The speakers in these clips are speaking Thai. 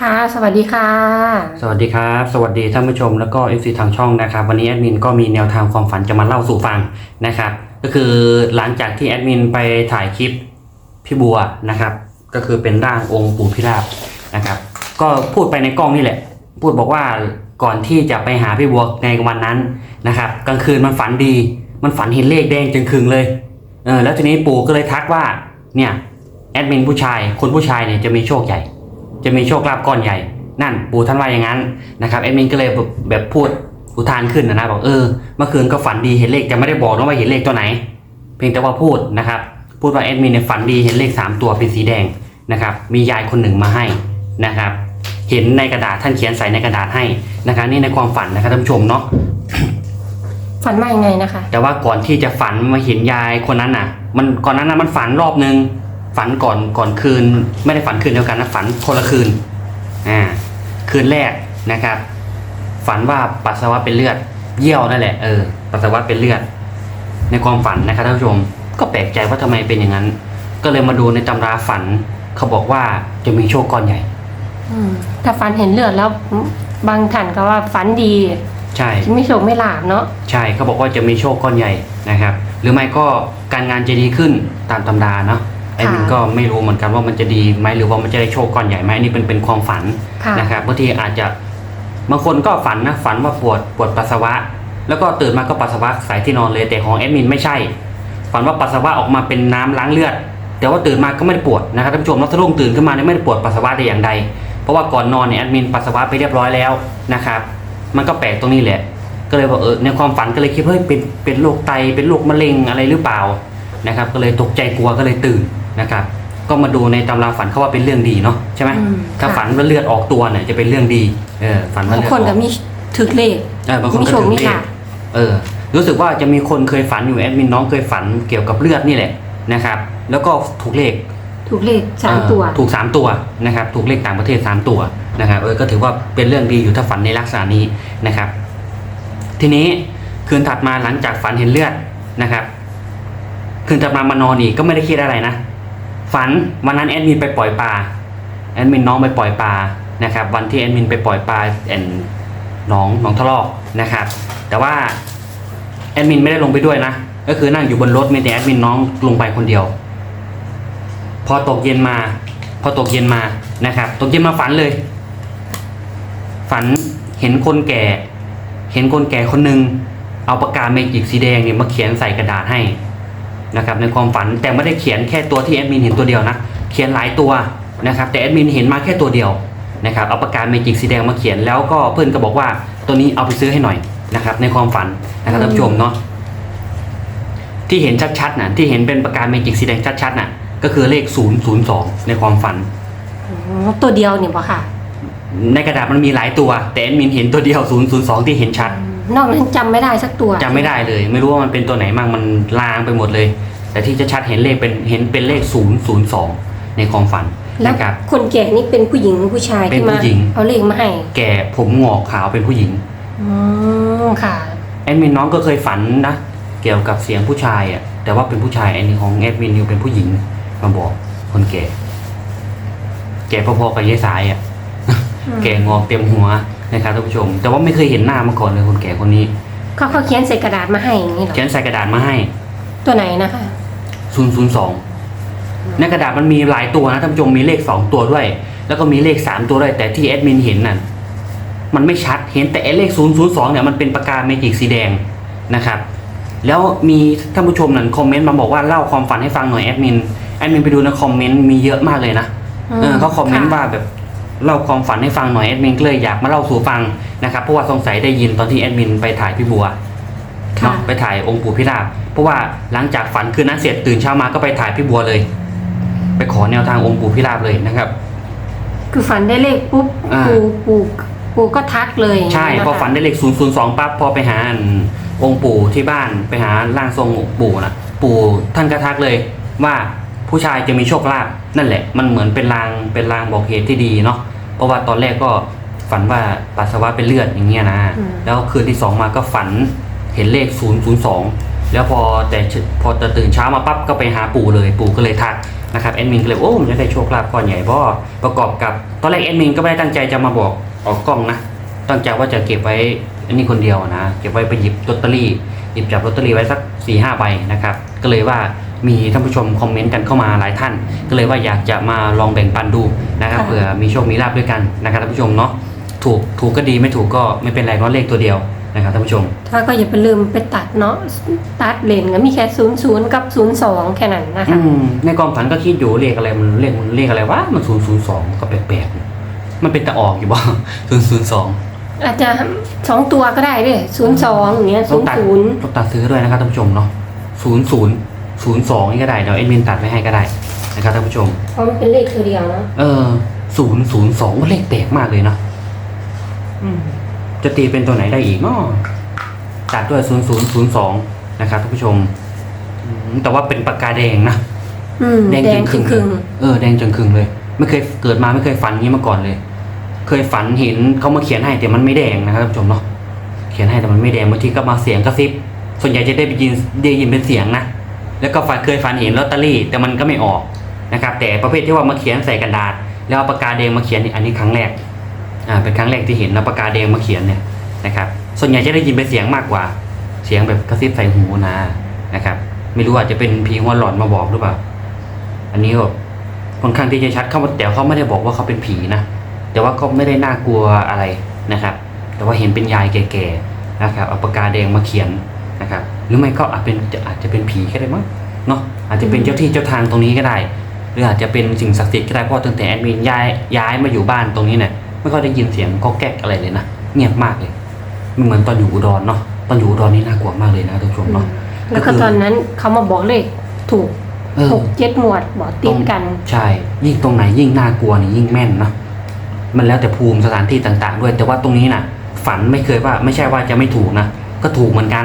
ค่ะ สวัสดีค่ะ สวัสดีครับ สวัสดีท่านผู้ชมแล้วก็ FC ทางช่องนะครับ วันนี้แอดมินก็มีแนวทางความฝันจะมาเล่าสู่ฟังนะครับ ก็คือหลังจากที่แอดมินไปถ่ายคลิปพี่บัวนะครับ ก็คือเป็นร่างองค์ปู่พิราบนะครับ ก็พูดไปในกล้องนี่แหละ พูดบอกว่าก่อนที่จะไปหาพี่บัวในวันนั้นนะครับ กลางคืนมันฝันดี มันฝันเห็นเลขแดงจึงคืงเลยเออแล้วทีนี้ปู่ก็เลยทักว่าเนี่ยแอดมินผู้ชายคนผู้ชายเนี่ยจะมีโชคใหญ่ จะมีโชคลาภก้อนใหญ่ นั่นปู่ท่านว่าอย่างนั้นนะครับแอดมินก็เลยแบบแบบพูดอุทานขึ้นนะนะบอกเออเมื่อคืนก็ฝันดีเห็นเลขแต่ไม่ได้บอกนะว่าเห็นเลขตัวไหน เพียงแต่ว่าพูดนะครับ พูดว่าแอดมินเนี่ยฝันดีเห็นเลข 3 ตัวเป็นสีแดงนะครับมียายคนหนึ่งมาให้นะครับ เห็นในกระดาษท่านเขียนใส่ในกระดาษให้นะครับนี่ในความฝันนะครับท่านผู้ชมเนาะฝันว่ายังไงนะคะ แต่ว่าก่อนที่จะฝันมาเห็นยายคนนั้นน่ะ มันก่อนนั้นน่ะมันฝันรอบนึง ฝันก่อนก่อนคืน ไม่ได้ฝันคืนเดียวกันนะฝันคนละคืนอ่าคืนแรกนะครับ ฝันว่าปัสสาวะเป็นเลือด เยี่ยวนั่นแหละเออปัสสาวะเป็นเลือด ในความฝันนะครับท่านผู้ชม ก็แปลกใจว่าทำไมเป็นอย่างนั้น ก็เลยมาดูในตำราฝัน เขาบอกว่าจะมีโชคก้อนใหญ่อืมถ้าฝันเห็นเลือดแล้วบางท่านก็ว่าฝันดี ใช่ไม่โชคไม่ลาบเนาะใช่เขาบอกว่าจะมีโชคก้อนใหญ่นะครับ หรือไม่ก็การงานจะดีขึ้นตามตำราเนาะ ไอ้มันก็ไม่รู้เหมือนกันว่ามันจะดีไหมหรือว่ามันจะได้โชคก้อนใหญ่ไหมอันนี่เป็นเป็นความฝันค่ะนะครับบางทีอาจจะบางคนก็ฝันนะฝันว่าปวดปวดปัสสาวะ แล้วก็ตื่นมาก็ปัสสาวะใส่ที่นอนเลยแต่ของแอดมินไม่ใช่ ฝันว่าปัสสาวะออกมาเป็นน้ำล้างเลือด แต่ว่าตื่นมาก็ไม่ได้ปวดนะครับท่านผู้ชมแล้วถ้ารุ่งตื่นขึ้นมาเนี่ยไม่ได้ปวดปัสสาวะแต่อย่างใด เพราะว่าก่อนนอนเนี่ยแอดมินปัสสาวะไปเรียบร้อยแล้วนะครับ มันก็แปลกตรงนี้แหละ ก็เลยบอกเออในความฝันก็เลยคิดว่าเฮ้ยเป็นเป็นโรคไตเป็นโรคมะเร็งอะไรหรือเปล่านะครับ ก็เลยตกใจกลัวก็เลยตื่น นะครับก็มาดูในตำราฝันเขาว่าเป็นเรื่องดีเนาะใช่ไหมอืมถ้าค่ะ ฝันว่าเลือดออกตัวเนี่ยจะเป็นเรื่องดีเออฝันว่าบางเลือดคนอก็อกมีถึกเลข เออบางคนมีก็โชคถึงมีเลลาขภเออรู้สึกว่าจะมีคนเคยฝันอยู่แอดมินน้องเคยฝันเกี่ยวกับเลือดนี่แหละนะครับแล้วก็ถูกเลข ถูกเลขสามเออตัวถูกสามตัวนะครับถูกเลขต่างประเทศสามตัวนะครับเออก็ถือว่าเป็นเรื่องดีอยู่ถ้าฝันในลักษณะนี้นะครับ ทีนี้คืนถัดมาหลังจากฝันเห็นเลือดนะครับ คืนถัดมามานอนอีกก็ไม่ได้คิดอะไรนะ ฝันวันนั้นแอดมินไปปล่อยปลาแอดมินน้องไปปล่อยปลานะครับ วันที่แอดมินไปปล่อยปลาแอนน้องหนองทะลอกนะครับ แต่ว่าแอดมินไม่ได้ลงไปด้วยนะ ก็คือนั่งอยู่บนรถมีแต่แอดมินน้องลงไปคนเดียว พอตกเย็นมา พอตกเย็นมานะครับ ตกเย็นมาฝันเลย ฝันเห็นคนแก่ เห็นคนแก่คนหนึ่งเอาปากกาเมจิกสีแดงเนี่ยมาเขียนใส่กระดาษให้ นะครับในความฝันแต่ไม่ได้เขียนแค่ตัวที่แอดมินเห็นตัวเดียวนะเขียนหลายตัวนะครับแต่แอดมินเห็นมาแค่ตัวเดียวนะครับเอาปากกาเมจิกสีแดงมาเขียนแล้วก็เพื่อนก็บอกว่าตัวนี้เอาไปซื้อให้หน่อยนะครับในความฝันนะครับท่านผู้ชมเนาะที่เห็นชัดๆนะที่เห็นเป็นปากกาเมจิกสีแดงชัดๆน่ะก็คือเลข 002 ในความฝันอ๋อตัวเดียวเนี่ยปะค่ะ ในกระดาษมันมีหลายตัว แต่แอดมินเห็นตัวเดียว 002 ที่เห็นชัด นอกนั้นจำไม่ได้สักตัวจำไม่ได้เลย ไม่รู้ว่ามันเป็นตัวไหนมั่งมันลางไปหมดเลย แต่ที่จะชัดเห็นเลขเป็นเห็นเป็นเลข002ในความฝันแล้วนะครับ คนแก่นี่เป็นผู้หญิงผู้ชายเป็นที่มาผู้หญิง เอาเลขมาให้แก่ผมงอกขาวเป็นผู้หญิงอืมค่ะ แอดมินน้องก็เคยฝันนะเกี่ยวกับเสียงผู้ชายอะแต่ว่าเป็นผู้ชายอันนี้ของแอดมินนิวเป็นผู้หญิงมาบอกคนแก่ แก่พอๆกับยายสายอะ แก่งอกเต็มหัว นะครับท่านผู้ชม แต่ว่าไม่เคยเห็นหน้ามาก่อนเลยคนแก่คนนี้เขาเขาเขียนใส่กระดาษมาให้อย่างนี้เหรอเขียนใส่กระดาษมาให้ตัวไหนนะคะ 002ในกระดาษมันมีหลายตัวนะท่านผู้ชมมีเลข2ตัวด้วย แล้วก็มีเลข3ตัวด้วย แต่ที่แอดมินเห็นน่ะมันไม่ชัดเห็นแต่ไอ้เลข 002เนี่ยมันเป็นปากกาเมจิกสีแดงนะครับ แล้วมีท่านผู้ชมนั่นคอมเมนต์มาบอกว่าเล่าความฝันให้ฟังหน่อยแอดมินแอดมินไปดูในคอมเมนต์มีเยอะมากเลยนะเออเขาคอมเมนต์ว่าแบบ เล่าความฝันให้ฟังหน่อยแอดมินก็เลยอยากมาเล่าสู่ฟังนะครับเพราะว่าสงสัยได้ยินตอนที่แอดมินไปถ่ายพี่บัวค่ะ เนาะไปถ่ายองค์ปู่พิราบเพราะว่าหลังจากฝันคืนนั้นเสร็จตื่นเช้ามาก็ไปถ่ายพี่บัวเลย ไปขอแนวทางองค์ปู่พิราบเลยนะครับ คือฝันได้เลขปุ๊บอ่า ปูปูปูก็ทักเลยใช่ย่างพอนะคะฝันได้เลข0 0 2ปั๊บพอไปหาอันองค์ปู่ที่บ้านไปหาร่างทรงปู่นะปู่ท่านก็ทักเลยว่า ผู้ชายจะมีโชคลาภนั่นแหละ มันเหมือนเป็นลางเป็นลางบอกเหตุที่ดีเนาะเพราะว่าตอนแรกก็ฝันว่าปัสสาวะเป็นเลือดอย่างเงี้ยนะ แล้วคืนที่สองมาก็ฝันเห็นเลข 0 0 2 แล้วพอแต่พอตื่นเช้ามาปั๊บก็ไปหาปู่เลยปู่ก็เลยทักนะครับแอดมินก็เลยโอ้ผมจะได้โชคลาภก้อนใหญ่เพราะประกอบกับตอนแรกแอดมินก็ไม่ได้ตั้งใจจะมาบอกออกกล้องนะตั้งใจว่าจะเก็บไว้อันนี้คนเดียวนะเก็บไว้ไปหยิบลอตเตอรี่หยิบจับลอตเตอรี่ไว้สัก4ี่ห้าใบนะครับก็เลยว่า มีท่านผู้ชมคอมเมนต์กันเข้ามาหลายท่าน ก็เลยว่าอยากจะมาลองแบ่งปันดูนะครับค่ะ เผื่อมีโชคมีลาภด้วยกันนะครับท่านผู้ชมเนาะถูกถูกก็ดีไม่ถูกก็ไม่เป็นไรเพราะเลขตัวเดียวนะครับท่านผู้ชม ถ้าก็อย่าไปลืมไปตัดเนาะตัดเลนก็มีแค่ศูนย์ศูนย์กับศูนย์สองแค่นั้นนะอืคะมในความฝันก็คิดอยู่เลขอะไรมันเลขมันเลขอะไรวะมันศูนย์ศูนย์สองก็แปลกๆมันเป็นตะออกอยู่บ้างศูนย์ศูนย์สองอาจจะสองตัวก็ได้ด้วยศูนย์สองอย่างเงี้ยต้ศูองนย์ตัดศูนย์ต้องตัดซื้อด้วยนะครับท่านผู้ชมเนาะศูนย์ศูนย์ ศูนย์สองนี่ก็ได้เดี๋ยวเอ็ดมินตัดไว้ให้ก็ได้นะครับท่านผู้ชม เพราะมันเป็นเลขตัวเดียวเนาะเออศูนย์ศูนย์สองเลขแปลกมากเลยเนาะอืมจะตีเป็นตัวไหนได้อีกเนาะตัดด้วยศูนย์ศูนย์ศูนย์สองนะครับท่านผู้ชมอืมแต่ว่าเป็นปากกาแดงนะ อืมแดงแดจงนคครึ่รึ่งงเออแดงจนครึ่งเลย ไม่เคยเกิดมาไม่เคยฝันอย่างนี้มาก่อนเลย เคยฝันเห็นเขามาเขียนให้แต่มันไม่แดงนะครับท่านผู้ชมเนาะเขียนให้แต่มันไม่แดงบางทีก็มาเสียงกระซิบ ส่วนใหญ่จะได้ไปยินได้ยินเป็นเสียงนะ แล้วก็ฝันเคยฝันเห็นลอตเตอรี่ แต่มันก็ไม่ออกนะครับ แต่ประเภทที่ว่ามาเขียนใส่กระดาษ แล้วเอาปากกาแดงมาเขียนอันนี้ครั้งแรกอ่าเป็นครั้งแรกที่เห็นนะปากกาแดงมาเขียนเนี่ยนะครับ ส่วนใหญ่จะได้ยินเป็นเสียงมากกว่า เสียงแบบกระซิบใส่หูนะนะครับ ไม่รู้อาจจะเป็นผีหัวหลอนมาบอกหรือเปล่า อันนี้ก็ค่อนข้างที่จะชัดเขาแต่เขาไม่ได้บอกว่าเขาเป็นผีนะแต่ว่าก็ไม่ได้น่ากลัวอะไรนะครับ แต่ว่าเห็นเป็นยายแก่ๆนะครับเอาปากกาแดงมาเขียนนะครับ หรือไม่ก็อาจเป็นอาจจะเป็นผีก็ได้มั้งเนาะอาจจะเป็นเจ้าที่เจ้าทางตรงนี้ก็ได้ หรืออาจจะเป็นสิ่งศักดิ์สิทธิ์ก็ได้เพราะตั้งแต่แอดมินย้ายย้ายมาอยู่บ้านตรงนี้เนี่ยไม่ค่อยได้ยินเสียงก็แก๊กอะไรเลยนะเงียบมากเลยไม่เหมือนตอนอยู่อุดรเนาะตอนอยู่อุดรนี่น่ากลัวมากเลยนะท่านผู้ชมเนาะแล้วก็ตอนนั้นเขามาบอกเลขถูกเออหกเจ็ดหมวดบอกติดกัน ใช่ ยิ่งตรงไหนยิ่งน่ากลัวนี่ยิ่งแม่นนะมันแล้วแต่ภูมิสถานที่ต่าง ๆ ด้วย แต่ว่าตรงนี้น่ะ ฝันไม่เคยว่าไม่ใช่ว่าจะไม่ถูกนะก็ถูกเหมือนกัน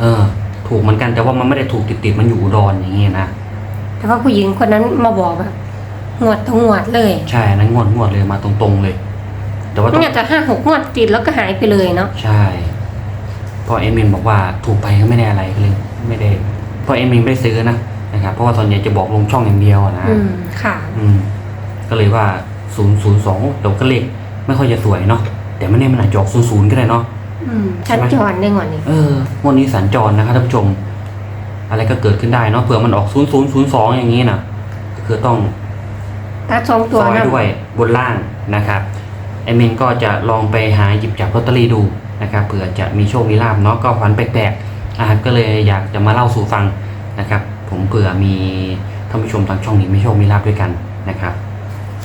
เออ ถูกเหมือนกันแต่ว่ามันไม่ได้ถูกติดๆมันอยู่อุดอนอย่างเงี้ยนะแต่ว่าผู้หญิงคนนั้นมาบอกแบบงวดทั้งงวดเลยใช่อันนั้นงวดงวดเลยมาตรงๆเลย แต่ว่าต้องเนี่ยจะห้าหกงวดติดแล้วก็หายไปเลยเนาะใช่เพอเอ็มมินบอกว่าถูกไปก็ไม่ได้อะไรก็เลย ไม่ได้เพราะเอ็มมินไม่ได้ซื้อนะนะครับเพราะว่าส่วนใหญ่จะบอกลงช่องอย่างเดียวอะนะอืมค่ะ อืม ก็เลยว่าศูนย์ศูนย์สองแต่ก็เลขไม่ค่อยจะสวยเนาะแต่ไม่แน่มันอาจจะออกศูนย์ศูนย์ก็ได้เนาะอืม ชัดจรได้งวดนี้เออวันนี้สัญจรนะครับท่านผู้ชม อะไรก็เกิดขึ้นได้เนาะเผื่อมันออกศูนย์ศูนย์ศูนย์สองอย่างนี้นะก็คือต้องตัดสองตัวซอยนะด้วยบนล่างนะครับไอเมนก็จะลองไปหาหยิบจับลอตเตอรี่ดูนะครับเผื่อจะมีโชคมีลาบเนาะก็ฝันแปลกๆอะก็เลยอยากจะมาเล่าสู่ฟังนะครับ ผมเผื่อมีท่านผู้ชมทางช่องนี้มีโชคมีลาบด้วยกันนะครับ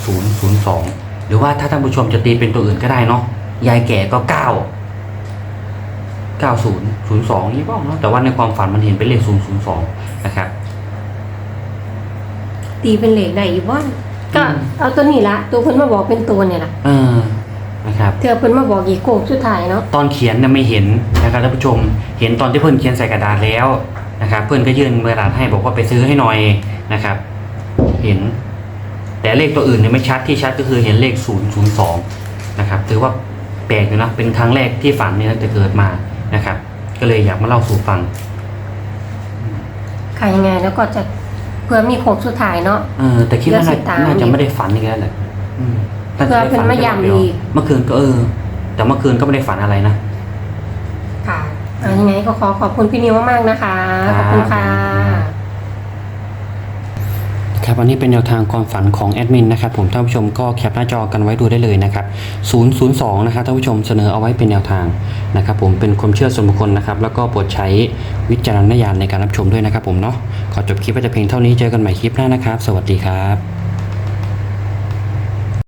ศูนย์ศูนย์สองหรือว่าถ้าท่านผู้ชมจะตีเป็นตัวอื่นก็ได้เนาะยายแก่ก็เก้าเก้าศูนย์ศูนย์สองนี่ก็เนาะแต่ว่าในความฝันมันเห็นเป็นเลขศูนย์ศูนย์สองนะครับ ตีเป็นเหล็กได้อีกว่าก็อืมเอาตัวนี้ละตัวเพิ่นมาบอกเป็นตัวเนี่ยแหละเออนะครับเธอเพิ่นมาบอกอีกโกงสุดท้ายเนาะตอนเขียนเนี่ยไม่เห็นนะครับท่านผู้ชม เห็นตอนที่เพื่อนเขียนใส่กระดาษแล้วนะครับเพื่อนก็ยื่นกระดาษให้บอกว่าไปซื้อให้หน่อยนะครับ เห็น แต่เลขตัวอื่นเนี่ยไม่ชัดที่ชัดก็คือเห็นเลขศูนย์ศูนย์สองนะครับถือว่าแปลกอยู่นะเป็นครั้งแรกที่ฝันเนี่ยตั้งแต่เกิดมา นะครับ ก็เลยอยากมาเล่าสู่ฟัง ค่ะยังไงแล้วก็จะเพื่อมีโคงสุดท้ายเนาะ เออแต่คิดว่าเดี๋น่ายวสิตาม น่าจะไม่ได้ฝันอีกแล้วแหละอืมน่าจะได้เพื่อเพิ่นมาย้ำเดียวอีกเมื่อคืนก็เออ แต่เมื่อคืนก็ไม่ได้ฝันอะไรนะ ค่ะอะยังไงก็ขอขอบคุณพี่นิวมากๆนะคะ ขอบคุณค่ะ ครับอันนี้เป็นแนวทางความฝันของแอดมินนะครับผมท่านผู้ชมก็แคปหน้าจอกันไว้ดูได้เลยนะครับ002นะครับท่านผู้ชมเสนอเอาไว้เป็นแนวทางนะครับผมเป็นความเชื่อส่วนบุคคลนะครับแล้วก็โปรดใช้วิจารณญาณในการรับชมด้วยนะครับผมเนาะขอจบคลิปไว้แต่เพียงเท่านี้เจอกันใหม่คลิปหน้านะครับ สวัสดีครับ